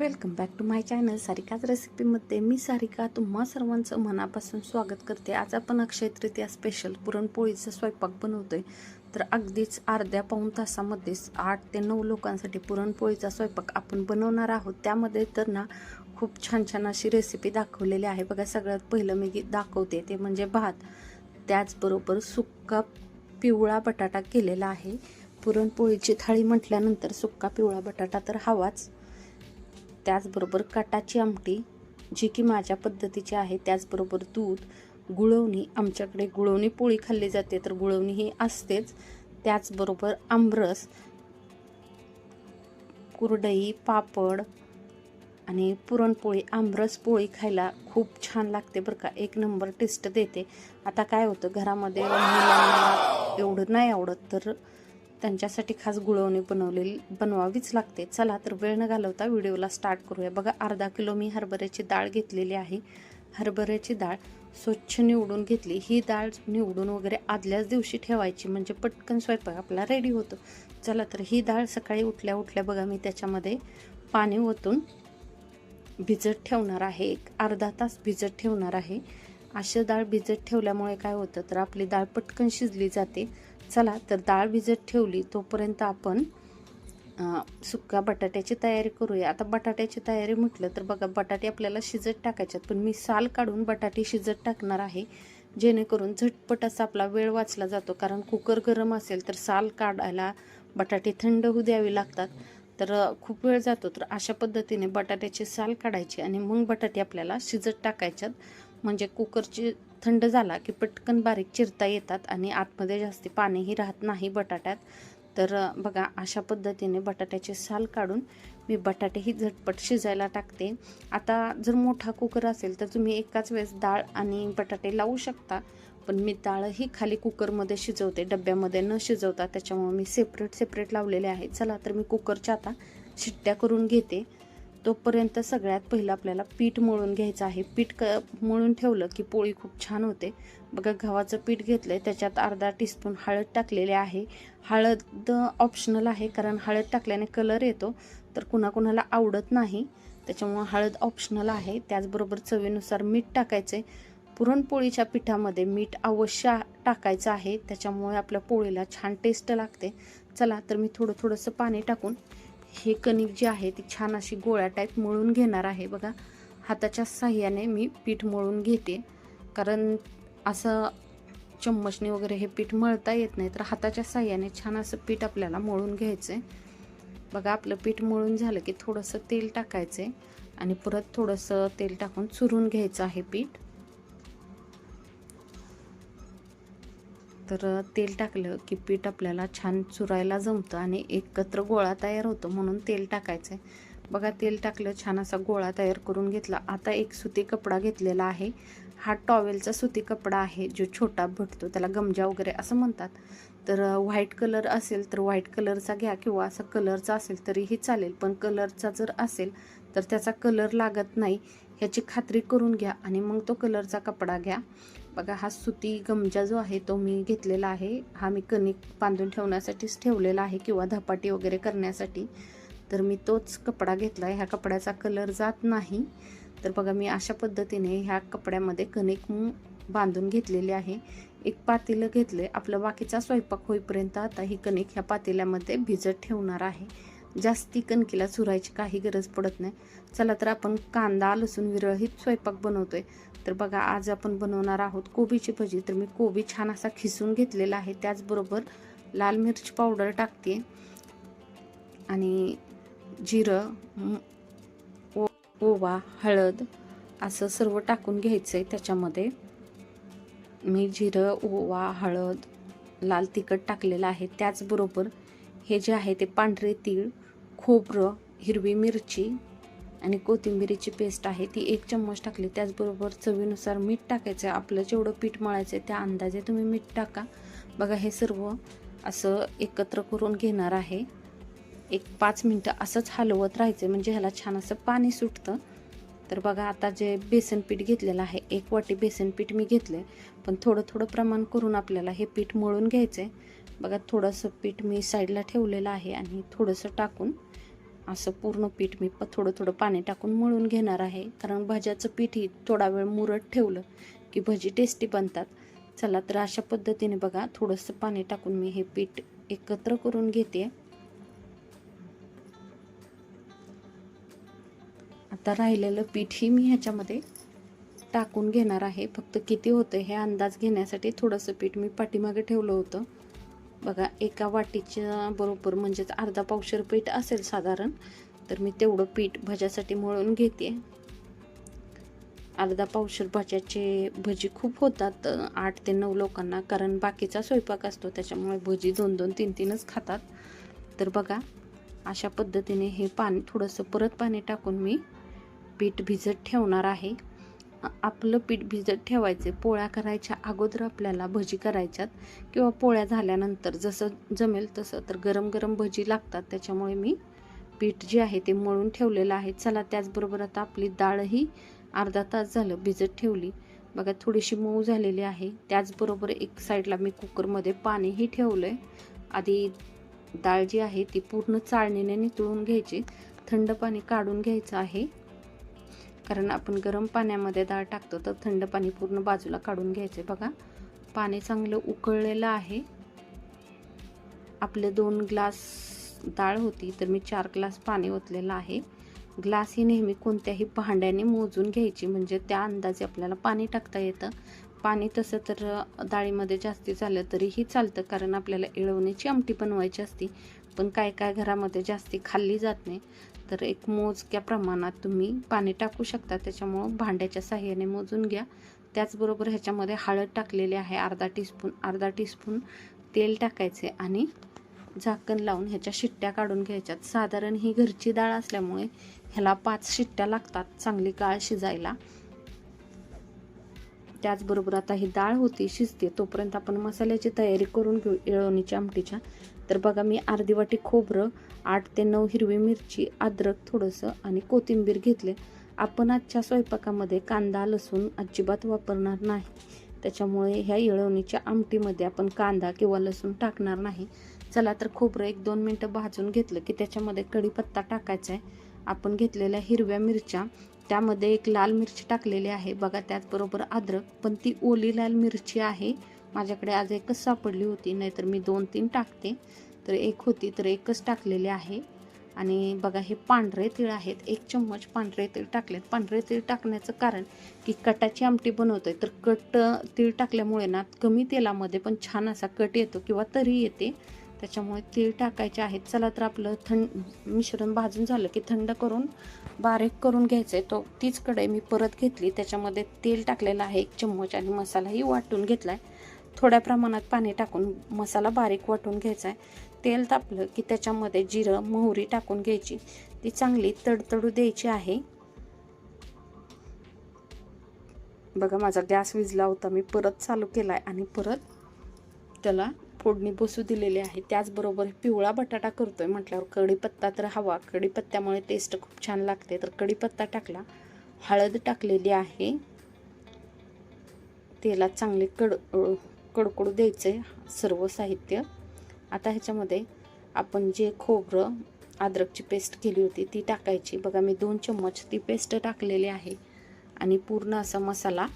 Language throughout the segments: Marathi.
Welcome back to my channel सारिकाच रेसिपीमध्ये मी सारिका तुम्हा सर्वांचं मनापासून स्वागत करते. आज आपण अक्षय तृतीया स्पेशल पुरणपोळीचा स्वयंपाक बनवतोय. तर अगदीच अर्ध्या पाऊण तासामध्येच आठ ते नऊ लोकांसाठी पुरणपोळीचा स्वयंपाक आपण बनवणार आहोत. त्यामध्ये तर ना खूप छान छान अशी रेसिपी दाखवलेली आहे. बघा सगळ्यात पहिलं मी दाखवते ते म्हणजे भात. त्याचबरोबर सुक्का पिवळा बटाटा केलेला आहे. पुरणपोळीची थाळी म्हटल्यानंतर सुक्का पिवळा बटाटा तर हवाच. त्याचबरोबर कटाची आमटी जी की माझ्या पद्धतीची आहे त्याचबरोबर दूध गुळवणी आमच्याकडे गुळवणी पोळी खाल्ली जाते तर गुळवणी ही असतेच. त्याचबरोबर आमरस कुरडई पापड आणि पुरणपोळी आमरस पोळी खायला खूप छान लागते बरं का. एक नंबर टेस्ट देते. आता काय होतं घरामध्ये मुलांना एवढं नाही आवडत तर त्यांच्यासाठी खास गुळवणी बनवलेली बनवावीच लागते. चला तर वेळ न घालवता व्हिडिओला स्टार्ट करूया. बघा अर्धा किलो मी हरभऱ्याची डाळ घेतलेली आहे. हरभऱ्याची डाळ स्वच्छ निवडून घेतली. ही डाळ निवडून वगैरे आदल्याच दिवशी ठेवायची. म्हणजे पटकन स्वयंपाक आपला रेडी होतो. चला तर ही डाळ सकाळी उठल्या उठल्या बघा मी त्याच्यामध्ये पाणी ओतून भिजत ठेवणार आहे. एक अर्धा तास भिजत ठेवणार आहे. अशी डाळ भिजत ठेवल्यामुळे काय होतं तर आपली डाळ पटकन शिजली जाते. चला तर डाळ भिजत ठेवली तोपर्यंत आपण सुक्या बटाट्याची तयारी करूया. आता बटाट्याची तयारी म्हटलं तर बघा बटाटे आपल्याला शिजत टाकायच्यात पण मी साल काढून बटाटे शिजत टाकणार आहे जेणेकरून झटपट असा आपला वेळ वाचला जातो. कारण कुकर गरम असेल तर साल काढायला बटाटे थंड होऊ द्यावे लागतात. तर खूप वेळ जातो. तर अशा पद्धतीने बटाट्याची साल काढायची आणि मग बटाटे आपल्याला शिजत टाकायच्यात म्हणजे कुकरची थंड झाला की पटकन बारीक चिरता येतात आणि आतमध्ये जास्ती पाणीही राहत नाही बटाट्यात. तर बघा अशा पद्धतीने बटाट्याची साल काढून मी बटाटेही झटपट शिजायला टाकते. आता जर मोठा कुकर असेल तर तुम्ही एकाच वेळेस डाळ आणि बटाटे लावू शकता पण मी डाळही खाली कुकरमध्ये शिजवते डब्यामध्ये न शिजवता. त्याच्यामुळे मी सेपरेट सेपरेट लावलेले आहे. चला तर मी कुकरच्या आता शिट्ट्या करून घेते. तोपर्यंत सगळ्यात पहिलं आपल्याला पीठ मळून घ्यायचं आहे. पीठ क मळून ठेवलं की पोळी खूप छान होते. बघा गव्हाचं पीठ घेतलं आहे त्याच्यात अर्धा टीस्पून हळद टाकलेले आहे. हळद ऑप्शनल आहे कारण हळद टाकल्याने कलर येतो तर कुणाकुणाला आवडत नाही. त्याच्यामुळं हळद ऑप्शनल आहे. त्याचबरोबर चवीनुसार मीठ टाकायचे पुरणपोळीच्या पिठामध्ये मीठ अवश्य टाकायचं आहे. त्याच्यामुळे आपल्या पोळीला छान टेस्ट लागते. चला तर मी थोडं थोडंसं पाणी टाकून हे कणिक जी आहे ती छान अशी गोळ्या टाईप मळून घेणार आहे. बघा हाताच्या साह्याने मी पीठ मळून घेते. कारण असं चम्मचने वगैरे हे पीठ मळता येत नाही तर हाताच्या साह्याने छान असं पीठ आपल्याला मळून घ्यायचं आहे बघा आपलं पीठ मळून झालं की थोडंसं तेल टाकायचं आहे आणि परत थोडंसं तेल टाकून चुरून घ्यायचं आहे पीठ. तर तेल टाकलं की पीठ आपल्याला छान चुरायला जमतं आणि एकत्र गोळा तयार होतो म्हणून तेल टाकायचं आहे बघा तेल टाकलं छान असा गोळा तयार करून घेतला. आता एक सुती कपडा घेतलेला आहे. हा टॉवेलचा सुती कपडा आहे जो छोटा भेटतो त्याला गमजा वगैरे असं म्हणतात. तर व्हाईट कलर असेल तर व्हाईट कलरचा घ्या किंवा असा कलरचा असेल तरीही चालेल. पण कलरचा जर असेल तर त्याचा कलर लागत नाही ह्याची खात्री करून घ्या आणि मग तो कलरचा कपडा घ्या. बघा हा सुती गमजा जो आहे तो मी घेतलेला आहे. हा मी कणिक बांधून ठेवण्यासाठीच ठेवलेला आहे किंवा धपाटी वगैरे करण्यासाठी. तर मी तोच कपडा घेतला आहे ह्या कपड्याचा कलर जात नाही. तर बघा मी अशा पद्धतीने ह्या कपड्यामध्ये कणिक बांधून घेतलेली आहे. एक पातेलं घेतलं आहे आपलं बाकीचा स्वयंपाक होईपर्यंत आता ही कणिक ह्या पातेल्यामध्ये भिजत ठेवणार आहे. जास्ती कणकीला चुरायची काही गरज पडत नाही. चला तर आपण कांदा लसूण विरळ ही स्वयंपाक बनवतोय. तर बघा आज आपण बनवणार आहोत कोबीची भजी. तर मी कोबी छान असा खिसून घेतलेला आहे. त्याचबरोबर लाल मिरची पावडर टाकते. आणि जिरं ओ- ओवा हळद असं सर्व टाकून घ्यायचं आहे त्याच्यामध्ये. मी जिरं ओवा हळद लाल तिखट टाकलेलं आहे. त्याचबरोबर हे जे आहे ते पांढरे तीळ खोबरं हिरवी मिरची आणि कोथिंबिरीची पेस्ट आहे ती एक चम्मच टाकली. त्याचबरोबर चवीनुसार मीठ टाकायचं आहे. आपलं जेवढं पीठ मळायचं आहे त्या अंदाजे तुम्ही मीठ टाका. बघा हे सर्व असं एकत्र करून घेणार आहे. एक पाच मिनटं असंच हलवत राहायचं म्हणजे ह्याला छान असं पाणी सुटतं. तर बघा आता जे बेसन पीठ घेतलेलं आहे एक वाटी बेसन पीठ मी घेतलं पण थोडं थोडं प्रमाण करून आपल्याला हे पीठ मळून घ्यायचं आहे बघा थोडंसं पीठ मी साईडला ठेवलेलं आहे आणि थोडंसं टाकून असं पूर्ण पीठ मी प थोडं थोडं पाणी टाकून मळून घेणार आहे. कारण भज्याचं पीठही थोडा वेळ मुरत ठेवलं की भजी टेस्टी बनतात. चला तर अशा पद्धतीने बघा थोडंसं पाणी टाकून मी हे पीठ एकत्र करून घेते. आता राहिलेलं पीठही मी ह्याच्यामध्ये टाकून घेणार आहे. फक्त किती होतं हे अंदाज घेण्यासाठी थोडंसं पीठ मी पाठीमागे ठेवलं होतं. बघा एका वाटीच्या बरोबर म्हणजेच अर्धा पावशर पीठ असेल साधारण तर मी तेवढं पीठ भज्यासाठी मळून घेते. अर्धा पावशर भज्याचे भजी खूप होतात आठ ते नऊ लोकांना कारण बाकीचा स्वयंपाक असतो त्याच्यामुळे भजी दोन दोन तीन तीनच खातात. तर बघा अशा पद्धतीने हे पाणी थोडंसं परत पाणी टाकून मी पीठ भिजत ठेवणार आहे. आपलं पीठ भिजत ठेवायचे. पोळ्या करायच्या अगोदर आपल्याला भजी करायच्यात किंवा पोळ्या झाल्यानंतर जसं जमेल तसं तर गरम गरम भजी लागतात. त्याच्यामुळे मी पीठ जे आहे ते मळून ठेवलेलं आहे. चला त्याचबरोबर आता आपली डाळही अर्धा तास झालं भिजत ठेवली. बघा थोडीशी मऊ झालेली आहे. त्याचबरोबर एक साईडला मी कुकरमध्ये पाणीही ठेवलं आहे आधी डाळ जी आहे ती पूर्ण चाळणीने नितळून घ्यायची. थंड पाणी काढून घ्यायचं आहे. कारण आपण गरम पाण्यामध्ये डाळ टाकतो तर थंड पाणी पूर्ण बाजूला काढून घ्यायचे. बघा पाणी चांगलं उकळलेलं आहे. आपले दोन ग्लास डाळ होती तर मी चार ग्लास पाणी ओतलेलं आहे. ग्लास ही नेहमी कोणत्याही भांड्याने मोजून घ्यायची म्हणजे त्या अंदाजे आपल्याला पाणी टाकता येतं. पाणी तसं तर डाळीमध्ये जास्ती झालं तरीही चालतं कारण आपल्याला इळवण्याची आमटी बनवायची असती. पण काय काय घरामध्ये जास्ती खाल्ली जात नाही. तर एक मोजक्या प्रमाणात तुम्ही. पाणी टाकू शकता त्याच्यामुळं भांड्याच्या साह्याने मोजून घ्या. त्याचबरोबर ह्याच्यामध्ये हळद टाकलेली आहे अर्धा टीस्पून अर्धा टीस्पून तेल टाकायचे आणि झाकण लावून ह्याच्या शिट्ट्या काढून घ्यायच्यात. साधारण ही घरची डाळ असल्यामुळे ह्याला पाच शिट्ट्या लागतात चांगली काळ शिजायला. त्याचबरोबर आता ही डाळ होती शिजते तोपर्यंत आपण मसाल्याची तयारी करून घेऊ इळवणीच्या आमटीच्या. तर बघा मी अर्धी वाटी खोबरं आठ ते नऊ हिरवी मिरची अद्रक थोडंसं आणि कोथिंबीर घेतले. आपण आजच्या स्वयंपाकामध्ये कांदा लसूण अजिबात वापरणार नाही. त्याच्यामुळे ह्या इळवणीच्या आमटीमध्ये आपण कांदा किंवा लसूण टाकणार नाही. चला तर खोबरं एक दोन मिनटं भाजून घेतलं की त्याच्यामध्ये कढीपत्ता टाकायचा आहे. आपण घेतलेल्या हिरव्या मिरच्या त्यामध्ये एक लाल मिरची टाकलेली आहे. बघा त्याचबरोबर अद्रक पण ती ओली लाल मिरची आहे. माझ्याकडे आज एकच सापडली होती नाहीतर मी दोन तीन टाकते. तर एक होती तर एकच टाकलेली आहे. आणि बघा हे पांढरे तीळ आहेत. एक चम्मच पांढरे तीळ टाकलेत. पांढरे तीळ टाकण्याचं कारण की कटाची आमटी बनवतोय तर कट तीळ टाकल्यामुळे ना कमी तेलामध्ये पण छान असा कट येतो किंवा तरी येते. त्याच्यामुळे तीळ टाकायचे आहेत. चला तर आपलं थंड मिश्रण भाजून झालं की थंड करून बारीक करून घ्यायचं आहे तो तीच कढई मी परत घेतली. त्याच्यामध्ये तेल टाकलेलं आहे एक चम्मच आणि मसालाही वाटून घेतला आहे थोड्या प्रमाणात पाणी टाकून मसाला बारीक वाटून घ्यायचा आहे तेल तापलं की त्याच्यामध्ये जिरं मोहरी टाकून घ्यायची. ती चांगली तडतडू द्यायची आहे. बघा माझा गॅस विजला होता. मी परत चालू केला आहे आणि परत त्याला फोडणी बसू दिलेली आहे. त्याचबरोबर पिवळा बटाटा करतो आहे म्हटल्यावर कढीपत्ता तर हवा. कढीपत्त्यामुळे टेस्ट खूप छान लागते. तर कढीपत्ता टाकला. हळद टाकलेली आहे. तेलात चांगले कड कडकडू द्यायचं. सर्व साहित्य आता ह्याच्यामध्ये आपण जे खोबरं अद्रकची पेस्ट केली होती ती टाकायची. बघा मी दोन चम्मच ती पेस्ट टाकलेली आहे. आणि पूर्ण असा मसाला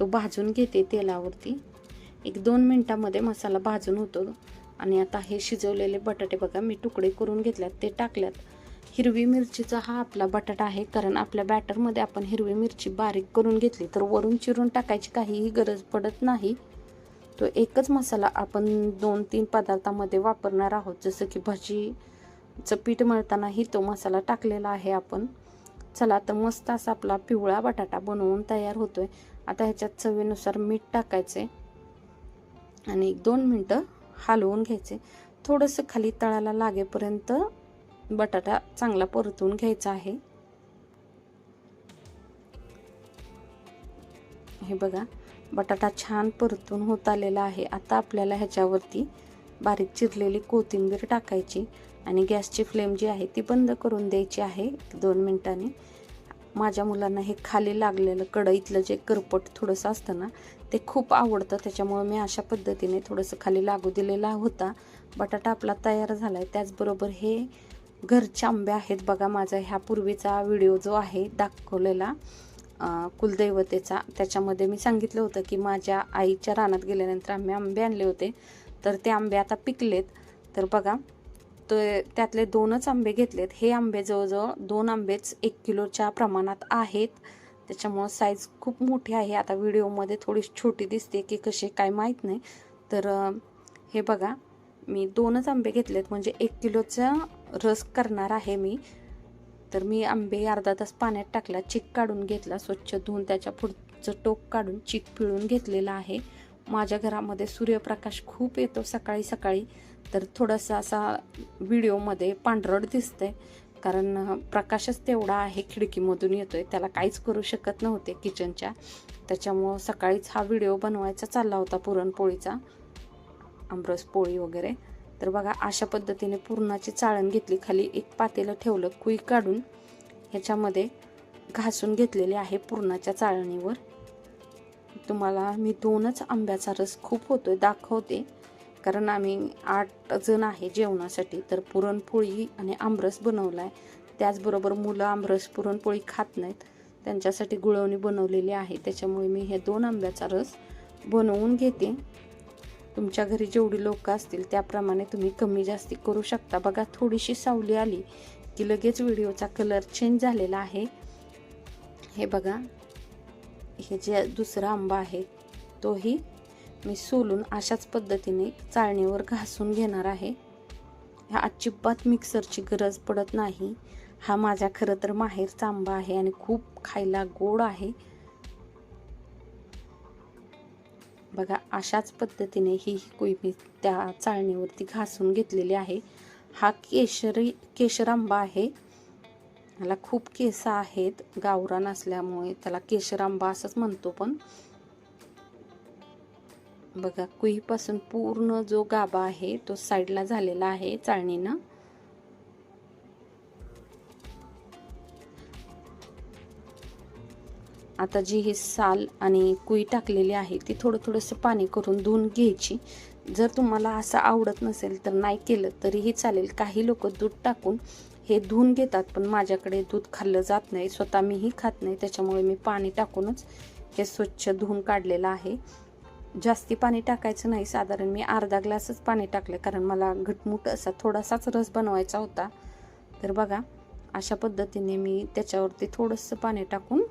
तो भाजून घेते तेलावरती. एक दोन मिनटामध्ये मसाला भाजून होतो. आणि आता हे शिजवलेले बटाटे बघा मी तुकडे करून घेतल्यात ते टाकल्यात. हिरवी मिरचीचा हा आपला बटाटा आहे कारण आपल्या बॅटरमध्ये आपण हिरवी मिरची बारीक करून घेतली तर वरून चिरून टाकायची काहीही गरज पडत नाही. तो एकच मसाला आपण दोन तीन पदार्थामध्ये वापरणार आहोत. जसं की भाजीचं पीठ मळतानाही तो मसाला टाकलेला आहे आपण. चला तर मस्त असा आपला पिवळा बटाटा बनवून तयार होतोय. आता ह्याच्यात चवीनुसार मीठ टाकायचे आणि एक दोन मिनटं हलवून घ्यायचे. थोडंसं खाली तळाला लागेपर्यंत बटाटा चांगला परतून घ्यायचा आहे. हे बघा. बटाटा छान परतून होत आलेला आहे. आता आपल्याला ह्याच्यावरती बारीक चिरलेली कोथिंबीर टाकायची आणि गॅसची फ्लेम जी आहे ती बंद करून द्यायची आहे दोन मिनटांनी. माझ्या मुलांना हे खाली लागलेलं कढईतलं जे करपट थोडंसं असतं ना ते खूप आवडतं. त्याच्यामुळे मी अशा पद्धतीने थोडंसं खाली लागू दिलेला होता. बटाटा आपला तयार झाला आहे त्याचबरोबर हे घरचे आंबे आहेत बघा माझा ह्या पूर्वीचा व्हिडिओ जो आहे दाखवलेला. कुलदैवतेचा. त्याच्यामध्ये मी सांगितलं होतं की माझ्या आईच्या रानात गेल्यानंतर आम्ही आंबे आणले होते. तर ते आंबे आता पिकलेत. तर बघा तर त्यातले दोनच आंबे घेतलेत. हे आंबे जवळजवळ दोन आंबेच एक किलोच्या प्रमाणात आहेत. त्याच्यामुळं साईज खूप मोठी आहे. आता व्हिडिओमध्ये थोडी छोटी दिसते की कसे काय माहीत नाही. तर हे बघा मी दोनच आंबे घेतलेत. म्हणजे एक किलोचा रस करणार आहे मी. तर मी आंबे अर्धा तास पाण्यात टाकला चिक काढून घेतला स्वच्छ धुवून त्याच्या पुढचं टोक काढून चिक पिळून घेतलेला आहे. माझ्या घरामध्ये सूर्यप्रकाश खूप येतो सकाळी सकाळी. तर थोडासा असा व्हिडिओमध्ये पांढरट दिसतंय कारण प्रकाशच तेवढा आहे खिडकीमधून येतो आहे त्याला काहीच करू शकत नव्हते किचनच्या. त्याच्यामुळं सकाळीच हा व्हिडिओ बनवायचा चालला होता पुरणपोळीचा आमरस पोळी वगैरे. तर बघा अशा पद्धतीने पुरणाची चाळण घेतली. खाली एक पातेलं ठेवलं कुई काढून ह्याच्यामध्ये घासून घेतलेले आहे पुरणाच्या चाळणीवर. तुम्हाला मी दोनच आंब्याचा रस खूप होतो दाखवते. कारण आम्ही आठ जण आहे जेवणासाठी तर पुरणपोळी आणि आमरस बनवला आहे त्याचबरोबर मुलं आमरस पुरणपोळी खात नाहीत. त्यांच्यासाठी गुळवणी बनवलेली आहे. त्याच्यामुळे मी हे दोन आंब्याचा रस बनवून घेते. तुमच्या घरी जेवढी लोक असतील त्याप्रमाणे तुम्ही कमी जास्ती करू शकता. बघा थोडीशी सावली आली की लगेच व्हिडिओचा कलर चेंज झालेला आहे. हे बघा हे जे दुसरा आंबा आहे तोही मी सोलून अशाच पद्धतीने चाळणीवर घासून घेणार आहे. ह्या अजिबात मिक्सरची गरज पडत नाही. हा माझ्या खरं तर माहेरचा आंबा आहे आणि खूप खायला गोड आहे. बघा अशाच पद्धतीने ही कुई त्या चाळणीवरती घासून घेतलेली आहे. हा केशरी केशरांबा आहे. ह्याला खूप केस आहेत. गावरान असल्यामुळे त्याला केशरांबा असंच म्हणतो पण. बघा कुईपासून पूर्ण जो गाभा आहे तो साईडला झालेला आहे चाळणीनं. आता जी ही साल आणि कुई टाकलेली आहे ती थोडं थोडंसं पाणी करून धुवून घ्यायची. जर तुम्हाला असं आवडत नसेल तर नाही केलं तरीही चालेल. काही लोक दूध टाकून हे धुवून घेतात पण माझ्याकडे दूध खाल्लं जात नाही. स्वतः मीही खात नाही त्याच्यामुळे मी पाणी टाकूनच हे स्वच्छ धुवून काढलेलं आहे. जास्ती पाणी टाकायचं नाही. साधारण मी अर्धा ग्लासच पाणी टाकलं कारण मला घटमुट असा थोडासाच रस बनवायचा होता. तर बघा अशा पद्धतीने मी त्याच्यावरती थोडंसं पाणी टाकून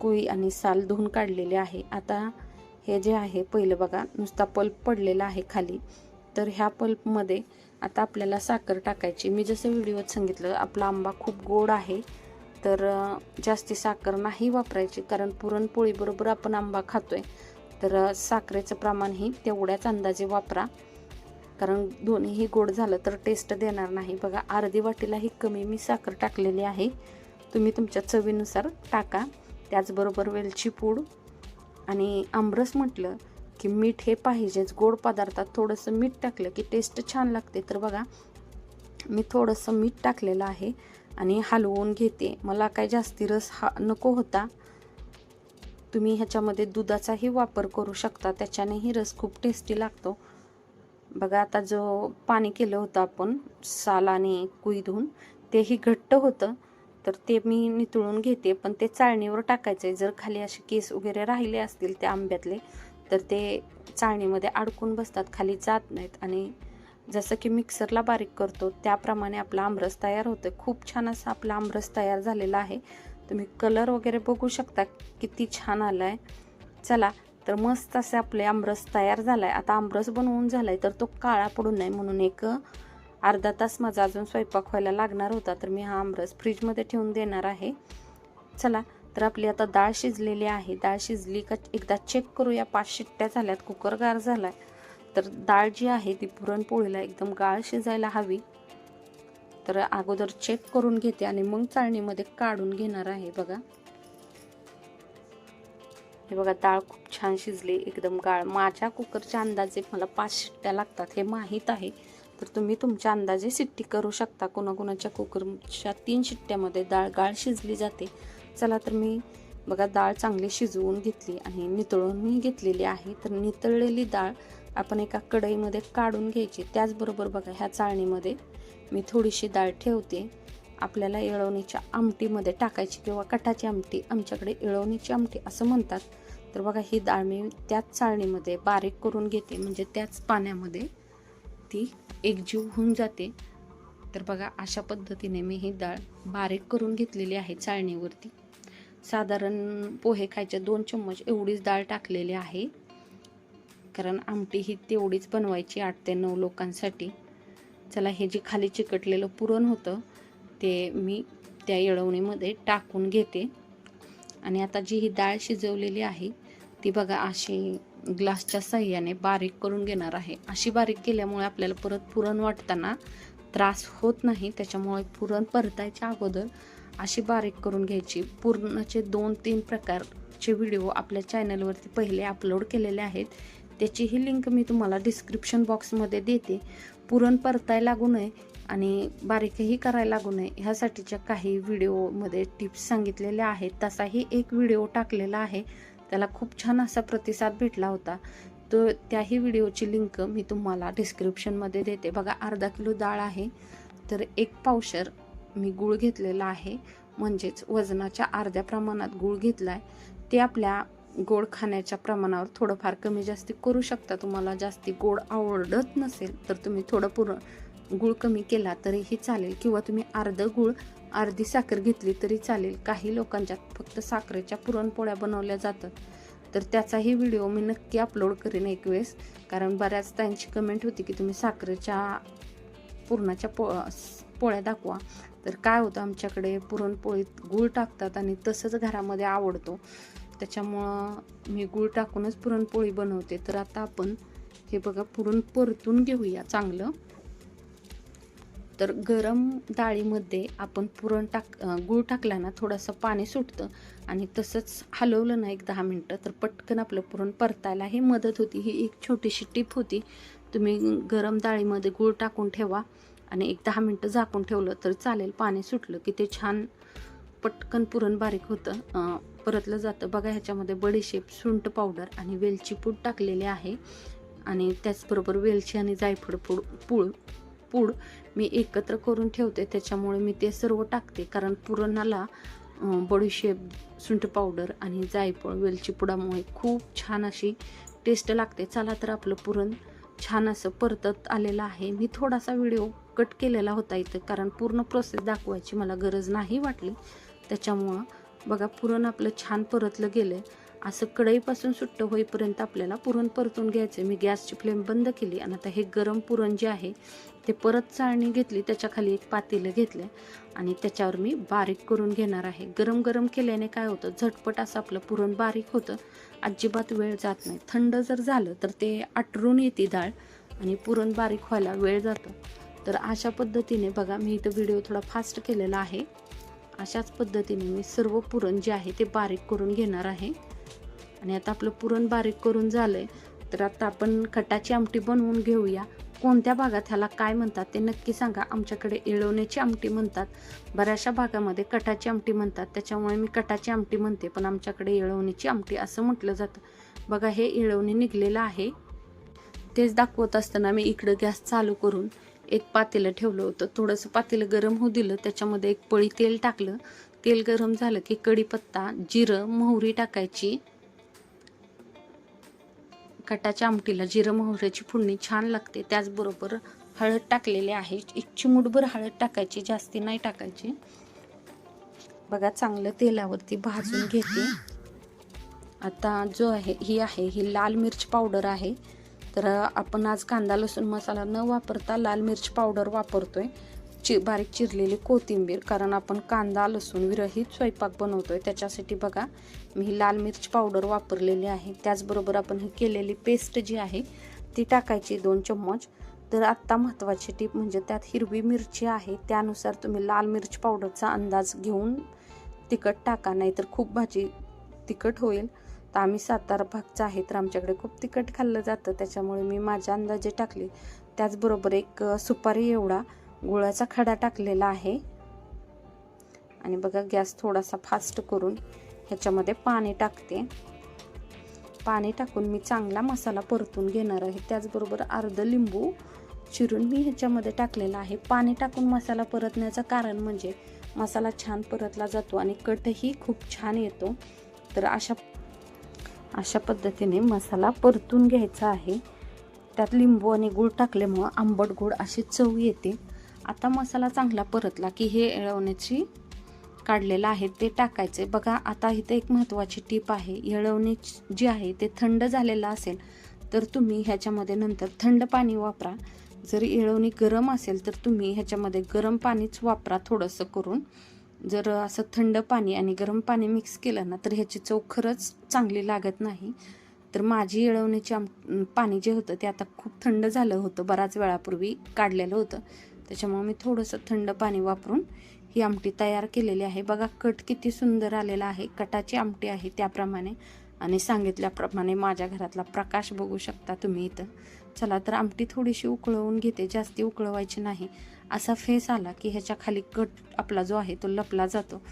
कुई आणि साल धुवून काढलेले आहे. आता हे जे आहे पहिलं बघा नुसता पल्प पडलेला आहे खाली. तर ह्या पल्पमध्ये आता आपल्याला साखर टाकायची. मी जसं व्हिडिओत सांगितलं आपला आंबा खूप गोड आहे. तर जास्ती साखर नाही वापरायची कारण पुरणपोळीबरोबर आपण आंबा खातो आहे तर साखरेचं साखरेचं प्रमाणही तेवढ्याच अंदाजे वापरा. कारण दोन्हीही गोड झालं तर टेस्ट देणार नाही. बघा अर्धी वाटीलाही कमी मी साखर टाकलेली आहे. तुम्ही तुमच्या चवीनुसार टाका. त्याचबरोबर वेलची पूड आणि आमरस म्हटलं की मीठ हे पाहिजेच. गोड पदार्थात थोडंसं मीठ टाकलं की टेस्ट छान लागते. तर बघा मी थोडंसं मीठ टाकलेलं आहे आणि हलवून घेते. मला काय जास्ती रस हा नको होता. तुम्ही ह्याच्यामध्ये दुधाचाही वापर करू शकता. त्याच्यानेही रस खूप टेस्टी लागतो. बघा आता जो पाणी केलं होतं आपण साल आणि कुई धुवून तेही घट्ट होतं. तर ते मी नितळून घेते. पण ते चाळणीवर टाकायचं आहे जर खाली असे केस वगैरे राहिले असतील त्या आंब्यातले तर ते चाळणीमध्ये अडकून बसतात. खाली जात नाहीत. आणि जसं की मिक्सरला बारीक करतो त्याप्रमाणे आपला आमरस तयार होतो खूप छान असा आपला आमरस तयार झालेला आहे. तुम्ही कलर वगैरे बघू शकता. किती छान आला आहे चला तर मस्त असे आपले आमरस तयार झाला आहे आता आमरस बनवून झाला आहे तर तो काळा पडू नये म्हणून एक अर्धा तास माझा अजून स्वयंपाक व्हायला लागणार होता तर मी हा आमरस फ्रीजमध्ये ठेवून देणार आहे. चला तर आपली आता डाळ शिजलेली आहे. डाळ शिजली का एकदा चेक करूया. पाच शिट्ट्या झाल्यात कुकर गार झालाय. तर डाळ जी आहे ती पुरणपोळीला एकदम गाळ शिजायला हवी. तर अगोदर चेक करून घेते आणि मग चाळणीमध्ये काढून घेणार आहे बघा. हे बघा डाळ खूप छान शिजली. एकदम गाळ. माझ्या कुकरच्या अंदाजे मला पाच शिट्ट्या लागतात हे माहीत आहे. तर तुम्ही तुमच्या अंदाजे शिट्टी करू शकता. कोणाकोणाच्या कुकरच्या तीन शिट्ट्यामध्ये डाळ गाळ शिजली जाते. चला तर मी बघा डाळ चांगली शिजवून घेतली आणि नितळूनही घेतलेली आहे. तर नितळलेली डाळ आपण एका कढईमध्ये काढून घ्यायची. त्याचबरोबर बघा ह्या चाळणीमध्ये मी थोडीशी डाळ ठेवते. आपल्याला येळवणीच्या आमटीमध्ये टाकायची किंवा कटाची आमटी आमच्याकडे येळवणीची आमटी असं म्हणतात. तर बघा ही डाळ मी त्याच चाळणीमध्ये बारीक करून घेते. म्हणजे त्याच पाण्यामध्ये ती एकजीव होऊन जाते. तर बघा अशा पद्धतीने मी ही डाळ बारीक करून घेतलेली आहे चाळणीवरती. साधारण पोहे खायचे दोन चम्मच एवढीच डाळ टाकलेली आहे. कारण आमटी ही तेवढीच बनवायची आठ ते नऊ लोकांसाठी. चला हे जे खाली चिकटलेलं पुरण होतं ते मी त्या येळवणीमध्ये टाकून घेते. आणि आता जी ही डाळ शिजवलेली आहे ती बघा अशी ग्लासच्या साह्याने बारीक करून घेणार आहे. अशी बारीक केल्यामुळे आपल्याला परत पुरण वाटताना त्रास होत नाही. त्याच्यामुळे पुरण परतायच्या अगोदर अशी बारीक करून घ्यायची. पूर्णचे दोन तीन प्रकारचे व्हिडिओ आपल्या चॅनलवरती पहिले अपलोड केलेले आहेत. त्याचीही लिंक मी तुम्हाला डिस्क्रिप्शन बॉक्समध्ये देते. पुरण परताय लागू नये आणि बारीकही करायला लागू नये. ह्यासाठीच्या काही व्हिडिओमध्ये टिप्स सांगितलेल्या आहेत. तसाही एक व्हिडिओ टाकलेला आहे. त्याला खूप छान असा प्रतिसाद भेटला होता. तो त्याही व्हिडिओची लिंक मी तुम्हाला डिस्क्रिप्शनमध्ये देते. बघा अर्धा किलो डाळ आहे तर एक पावशर मी गूळ घेतलेला आहे. म्हणजेच वजनाच्या अर्ध्या प्रमाणात गूळ घेतला आहे ते आपल्या गोड खाण्याच्या प्रमाणावर थोडंफार कमी जास्ती करू शकता. तुम्हाला जास्ती गोड आवडत नसेल तर तुम्ही थोडं पुरण गूळ कमी केला तरीही चालेल. किंवा तुम्ही अर्धं गूळ अर्धी साखर घेतली तरी चालेल. काही लोकांच्यात फक्त साखरेच्या पुरणपोळ्या बनवल्या जातात. तर त्याचाही व्हिडिओ मी नक्की अपलोड करेन एक वेळेस. कारण बऱ्याच त्यांची कमेंट होती की तुम्ही साखरेच्या पुरणाच्या पो पोळ्या दाखवा. तर काय होतं आमच्याकडे पुरणपोळीत गूळ टाकतात आणि तसंच घरामध्ये आवडतो. त्याच्यामुळं मी गूळ टाकूनच पुरणपोळी बनवते. तर आता आपण हे बघा पुरण परतून घेऊया चांगलं. तर गरम डाळीमध्ये आपण पुरण टाक गूळ टाकला ना थोडंसं पाणी सुटतं. आणि तसंच हलवलं ना एक दहा मिनटं तर पटकन आपलं पुरण परतायला हे मदत होती. ही एक छोटीशी टीप होती. तुम्ही गरम डाळीमध्ये गूळ टाकून ठेवा आणि एक दहा मिनटं झाकून ठेवलं तर चालेल पाणी सुटलं की ते छान पटकन पुरण बारीक होतं. परतलं जातं. बघा ह्याच्यामध्ये बडीशेप सुंट पावडर आणि वेलची पूड टाकलेली आहे. आणि त्याचबरोबर वेलची आणि जायफळ पूड पूळ पूड मी एकत्र करून ठेवते त्याच्यामुळे मी ते सर्व टाकते. कारण पुरणाला बडीशेप सुंठ पावडर आणि जायफळ वेलची पुडामुळे खूप छान अशी टेस्ट लागते. चला तर आपलं पुरण छान असं परतत आलेलं आहे. मी थोडासा व्हिडिओ कट केलेला होता इथं कारण पूर्ण प्रोसेस दाखवायची मला गरज नाही वाटली. त्याच्यामुळं बघा पुरण आपलं छान परतलं गेलं असं कढईपासून सुट्ट होईपर्यंत आपल्याला पुरण परतून घ्यायचं मी गॅसची फ्लेम बंद केली आणि आता हे गरम पुरण जे आहे ते परत चाळणी घेतली त्याच्याखाली एक पातेलं घेतलं आणि त्याच्यावर मी बारीक करून घेणार आहे. गरम गरम केल्याने काय होतं झटपट असं आपलं पुरण बारीक होतं. अजिबात वेळ जात नाही. थंड जर झालं तर ते आटरून येते डाळ आणि पुरण बारीक व्हायला वेळ जातो. तर अशा पद्धतीने बघा मी इथं व्हिडिओ थोडा फास्ट केलेला आहे. अशाच पद्धतीने मी सर्व पुरण जे आहे ते बारीक करून घेणार आहे. आणि आता आपलं पुरण बारीक करून झालं आहे तर आता आपण खटाची आमटी बनवून घेऊया. कोणत्या भागात ह्याला काय म्हणतात ते नक्की सांगा. आमच्याकडे इळवण्याची आमटी म्हणतात बऱ्याचशा भागामध्ये कटाची आमटी म्हणतात त्याच्यामुळे मी कटाची आमटी म्हणते पण आमच्याकडे इळवणीची आमटी असं म्हटलं जातं. बघा हे इळवणी निघलेलं आहे. तेच दाखवत असताना मी इकडं गॅस चालू करून एक पातेलं ठेवलं होतं. थोडंसं पातेलं गरम होऊ दिलं त्याच्यामध्ये एक पळी तेल टाकलं. तेल गरम झालं की कढीपत्ता जिरं मोहरी टाकायची. कटाच्या आमटीला जिरं मोहऱ्याची फोडणी छान लागते. त्याचबरोबर हळद टाकलेली आहे. एक चिमूटभर हळद टाकायची जास्ती नाही टाकायची. बघा चांगलं तेलावरती भाजून घेते. आता जो आहे ही आहे ही लाल मिरच पावडर आहे. तर आपण आज कांदा लसूण मसाला न वापरता लाल मिरच पावडर वापरतोय. चि बारीक चिरलेली कोथिंबीर कारण आपण कांदा लसूण विरहित स्वयंपाक बनवतो आहे त्याच्यासाठी बघा मी ही लाल मिरच पावडर वापरलेली आहे. त्याचबरोबर आपण ही केलेली पेस्ट जी आहे ती टाकायची दोन चम्मच. तर आत्ता महत्त्वाची टीप म्हणजे त्यात हिरवी मिरची आहे. त्यानुसार तुम्ही लाल मिरच पावडरचा अंदाज घेऊन तिखट टाका नाहीतर खूप भाजी तिखट होईल. तर आम्ही सातारा भागचा आहे तर आमच्याकडे खूप तिखट खाल्लं जातं. त्याच्यामुळे मी माझ्या अंदाजे टाकली. त्याचबरोबर एक सुपारी एवढा. गुळाचा खडा टाकलेला आहे. आणि बघा गॅस थोडासा फास्ट करून ह्याच्यामध्ये पाणी टाकते. पाणी टाकून मी चांगला मसाला परतून घेणार आहे. त्याचबरोबर अर्ध लिंबू चिरून मी ह्याच्यामध्ये टाकलेला आहे. पाणी टाकून मसाला परतण्याचं कारण म्हणजे मसाला छान परतला जातो आणि कटही खूप छान येतो. तर अशा अशा पद्धतीने मसाला परतून घ्यायचा आहे. त्यात लिंबू आणि गूळ टाकल्यामुळं आंबट गोड अशी चव येते. आता मसाला चांगला परतला की हे येळवण्याची काढलेलं आहे ते टाकायचे बघा आता इथे एक महत्त्वाची टीप आहे. येळवणी जी आहे ते थंड झालेलं असेल तर तुम्ही ह्याच्यामध्ये नंतर थंड पाणी वापरा. जर येळवणी गरम असेल तर तुम्ही ह्याच्यामध्ये गरम पाणीच वापरा थोडंसं करून. जर असं थंड पाणी आणि गरम पाणी मिक्स केलं ना तर ह्याची चव खरंच चांगली लागत नाही. तर माझी येळवण्याची आम पाणी जे होतं ते आता खूप थंड झालं होतं. बराच वेळापूर्वी काढलेलं होतं. त्याच्यामुळे मी थोडंसं थंड पाणी वापरून ही आमटी तयार केलेली आहे. बघा कट किती सुंदर आलेला आहे. कटाची आमटी आहे त्याप्रमाणे. आणि सांगितल्याप्रमाणे माझ्या घरातला प्रकाश बघू शकता तुम्ही इथं. चला तर आमटी थोडीशी उकळवून घेते. जास्ती उकळवायची नाही. असा फेस आला की ह्याच्या खाली कट आपला जो आहे तो लपला जातो.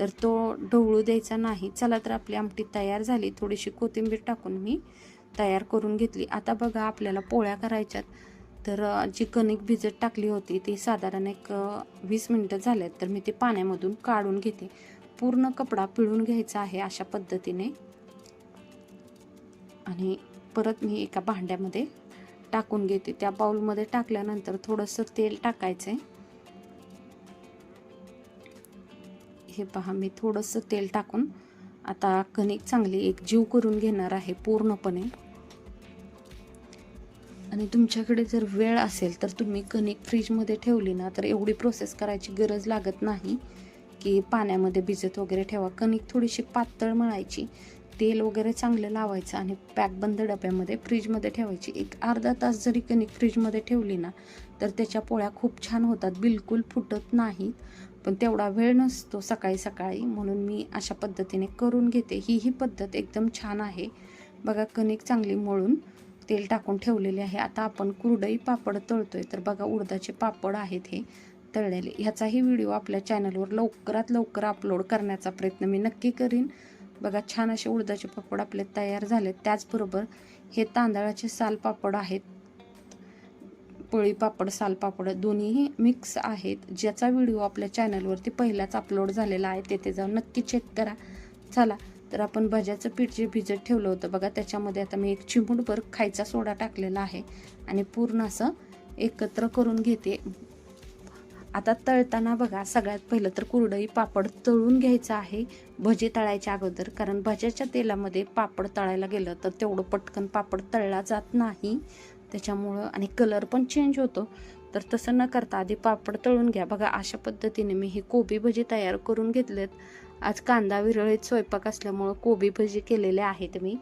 तर तो ढवळू द्यायचा नाही. चला तर आपली आमटी तयार झाली. थोडीशी कोथिंबीर टाकून मी तयार करून घेतली. आता बघा आपल्याला पोळ्या करायच्यात. तर जी कणिक भिजत टाकली होती ती साधारण एक वीस मिनटं झाल्यात तर मी ती पाण्यामधून काढून घेते. पूर्ण कपडा पिळून घ्यायचा आहे अशा पद्धतीने. आणि परत मी एका भांड्यामध्ये टाकून घेते. त्या बाऊलमध्ये टाकल्यानंतर थोडंसं तेल टाकायचं आहे हे पहा मी थोडंसं तेल टाकून आता कणिक चांगली एक जीव करून घेणार आहे पूर्णपणे. आणि तुमच्याकडे जर वेळ असेल तर तुम्ही कणिक फ्रीजमध्ये ठेवली ना तर एवढी प्रोसेस करायची गरज लागत नाही की पाण्यामध्ये भिजत वगैरे ठेवा. कणिक थोडीशी पातळ मळायची तेल वगैरे चांगलं लावायचं आणि पॅक बंद डब्यामध्ये फ्रीजमध्ये ठेवायची. एक अर्धा तास जरी कणिक फ्रीजमध्ये ठेवली ना तर त्याच्या पोळ्या खूप छान होतात बिलकुल फुटत नाहीत. पण तेवढा वेळ नसतो सकाळी सकाळी म्हणून मी अशा पद्धतीने करून घेते. ही ही पद्धत एकदम छान आहे. बघा कणिक चांगली मळून तेल टाकून ठेवलेले आहे. आता आपण कुरडई पापड तळतोय. तर बघा उडदाचे पापड आहेत हे तळलेले. ह्याचाही व्हिडिओ आपल्या चॅनलवर लवकरात लवकर अपलोड करण्याचा प्रयत्न मी नक्की करीन. बघा छान असे उडदाचे पापड आपले तयार झाले त्याचबरोबर हे तांदळाचे साल पापड आहेत. पोळी पापड साल पापड दोन्हीही मिक्स आहेत. ज्याचा व्हिडिओ आपल्या चॅनलवरती पहिलाच अपलोड झालेला आहे. तेथे जाऊन नक्की चेक करा. चला तर आपण भज्याचं पीठ जे भिजत ठेवलं होतं बघा त्याच्यामध्ये आता मी एक चिमूटभर खायचा सोडा टाकलेला आहे आणि पूर्ण असं एकत्र करून घेते. आता तळताना बघा सगळ्यात पहिलं तर कुरडई पापड तळून घ्यायचं आहे भजे तळायच्या अगोदर. कारण भज्याच्या तेलामध्ये पापड तळायला गेलं तर तेवढं पटकन पापड तळला जात नाही. त्याच्यामुळं आणि कलर पण चेंज होतो. तर तसं न करता आधी पापड तळून घ्या. बघा अशा पद्धतीने मी हे कोबी भजी तयार करून घेतलेत. आज कांदा विरळीत स्वयंपाक असल्यामुळं कोबी भजी केलेले आहेत मी.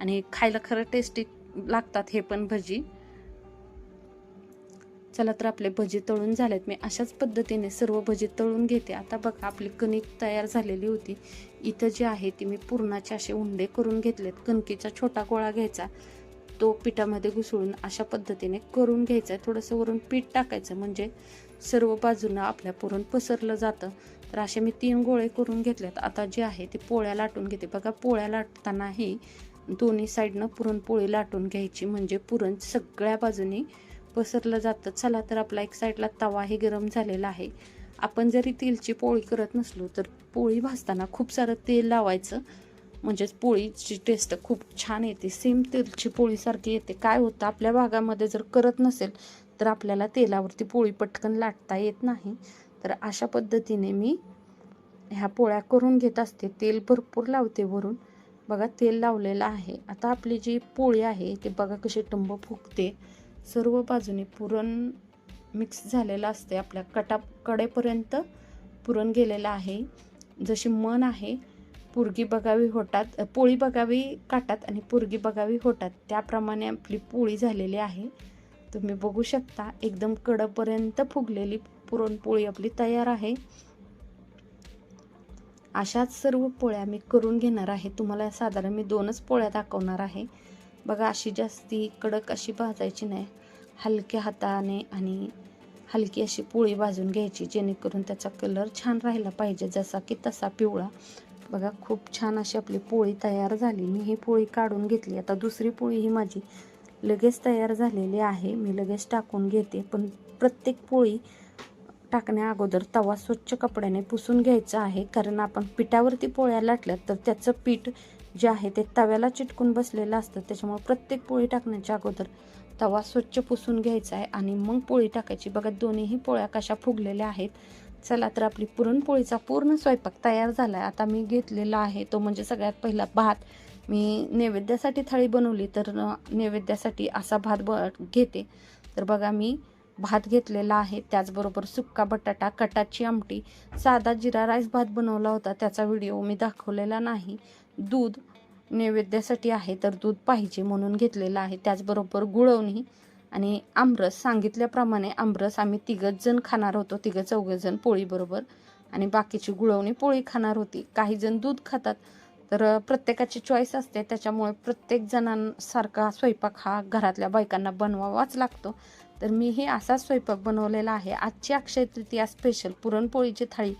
आणि खायला खरं टेस्टी लागतात हे पण भजी. चला तर आपले भजी तळून झालेत. मी अशाच पद्धतीने सर्व भजी तळून घेते. आता बघा आपली कणिक तयार झालेली होती. इथं जे आहे ती मी पुरणाचे असे उंडे करून घेतलेत. कणकीचा छोटा गोळा घ्यायचा. तो पिठामध्ये घुसळून अशा पद्धतीने करून घ्यायचा. थोडंसं वरून पीठ टाकायचं. म्हणजे सर्व बाजूनं आपल्या पुरण पसरलं जातं. तर असे मी तीन गोळे करून घेतलेत. आता जे आहे ते पोळ्या लाटून घेते. बघा पोळ्या लाटतानाही दोन्ही साईडनं पुरणपोळी लाटून घ्यायची. म्हणजे पुरण सगळ्या बाजूनी पसरलं जातं. चला तर आपला एक साईडला तवाही गरम झालेला आहे. आपण जरी तेलची पोळी करत नसलो तर पोळी भाजताना खूप सारं तेल लावायचं. म्हणजेच पोळीची टेस्ट खूप छान येते. सेम तेलची पोळीसारखी येते. काय होतं आपल्या भागामध्ये जर करत नसेल तर आपल्याला तेलावरती पोळी पटकन लाटता येत नाही. तर अशा पद्धतीने मी ह्या पोळ्या करून घेत असते. तेल भरपूर लावते वरून. बघा तेल लावलेलं आहे. आता आपली जी पोळी आहे ते बघा कशी टंब फुगते. सर्व बाजूने पुरण मिक्स झालेलं असते आपल्या कटा कडेपर्यंत पुरण गेलेलं आहे. जशी मन आहे पुरगी बघावी होतात पोळी बघावी काटात आणि पुरगी बघावी होतात. त्याप्रमाणे आपली पोळी झालेली आहे. तुम्ही बघू शकता एकदम कडपर्यंत फुगलेली पुरणपोळी आपली तयार आहे. अशाच सर्व पोळ्या मी करून घेणार आहे. तुम्हाला साधारण मी दोनच पोळ्या दाखवणार आहे. बघा अशी जास्ती कडक अशी भाजायची नाही. हलक्या हाताने आणि हलकी अशी पोळी भाजून घ्यायची जेणेकरून त्याचा कलर छान राहिला पाहिजे जसा की तसा पिवळा. बघा खूप छान अशी आपली पोळी तयार झाली. मी ही पोळी काढून घेतली. आता दुसरी पोळी ही माझी लगेच तयार झालेली आहे. मी लगेच टाकून घेते. पण प्रत्येक पोळी टाकण्या अगोदर तवा स्वच्छ कपड्याने पुसून घ्यायचा आहे. कारण आपण पिठावरती पोळ्या लाटल्यात तर त्याचं पीठ जे आहे ते तव्याला चिटकून बसलेलं असतं. त्याच्यामुळे प्रत्येक पोळी टाकण्याच्या अगोदर तवा स्वच्छ पुसून घ्यायचा आहे आणि मग पोळी टाकायची. बघा दोन्हीही पोळ्या कशा फुगलेल्या आहेत. चला तर आपली पुरणपोळीचा पूर्ण स्वयंपाक तयार झाला आहे आता मी घेतलेला आहे तो म्हणजे सगळ्यात पहिला भात. मी नैवेद्यासाठी थाळी बनवली तर नैवेद्यासाठी असा भात ब घेते. तर बघा मी भात घेतलेला आहे. त्याचबरोबर सुक्का बटाटा कटाची आमटी साधा जिरा राईस भात बनवला होता. त्याचा व्हिडिओ मी दाखवलेला नाही. दूध नैवेद्यासाठी आहे तर दूध पाहिजे म्हणून घेतलेलं आहे. त्याचबरोबर गुळवणी आणि आमरस. सांगितल्याप्रमाणे आमरस आम्ही तिघच जण खाणार होतो. तिघं चौघजण पोळीबरोबर. आणि बाकीची गुळवणी पोळी खाणार होती. काही जण दूध खातात. तर प्रत्येकाची चॉईस असते. त्याच्यामुळे प्रत्येक जणांसारखा स्वयंपाक हा घरातल्या बायकांना बनवावाच लागतो. तर मी हे असाच स्वयंपाक बनवलेला आहे. आजची अक्षय तृतीया स्पेशल पुरणपोळीची थाळी.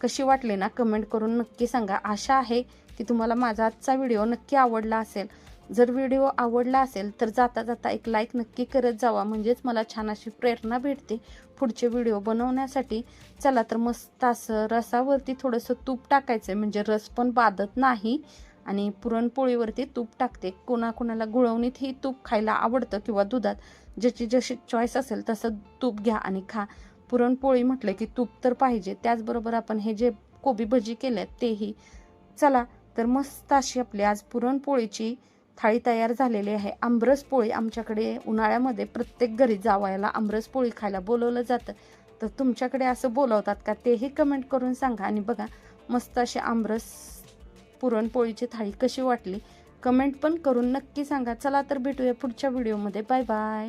कशी वाटली ना कमेंट करून नक्की सांगा. आशा आहे की तुम्हाला माझा आजचा व्हिडिओ नक्की आवडला असेल. जर व्हिडिओ आवडला असेल तर जाता जाता एक लाईक नक्की करत जावा. म्हणजेच मला छान अशी प्रेरणा भेटते पुढचे व्हिडिओ बनवण्यासाठी. चला तर मस्त असं रसावरती थोडंसं तूप टाकायचं आहे म्हणजे रस पण बाधत नाही. आणि पुरणपोळीवरती तूप टाकते. कोणाकोणाला गुळवणीतही तूप खायला आवडतं किंवा दुधात. ज्याची जशी चॉईस असेल तसं तूप घ्या आणि खा. पुरणपोळी म्हटलं की तूप तर पाहिजे. त्याचबरोबर आपण हे जे कोबी भजी केल्यात तेही चला तर मस्त अशी आपली आज पुरणपोळीची थाळी तयार झालेली आहे. आमरस पोळी आमच्याकडे उन्हाळ्यामध्ये प्रत्येक घरी जावायला आमरस पोळी खायला बोलवलं जातं. तर तुमच्याकडे असं बोलवतात का? तेही कमेंट करून सांगा आणि बघा मस्त अशी आमरस पुरणपोळीची थाळी कशी वाटली. कमेंट पण करून नक्की सांगा. चला तर भेटूया पुढच्या व्हिडिओमध्ये बाय बाय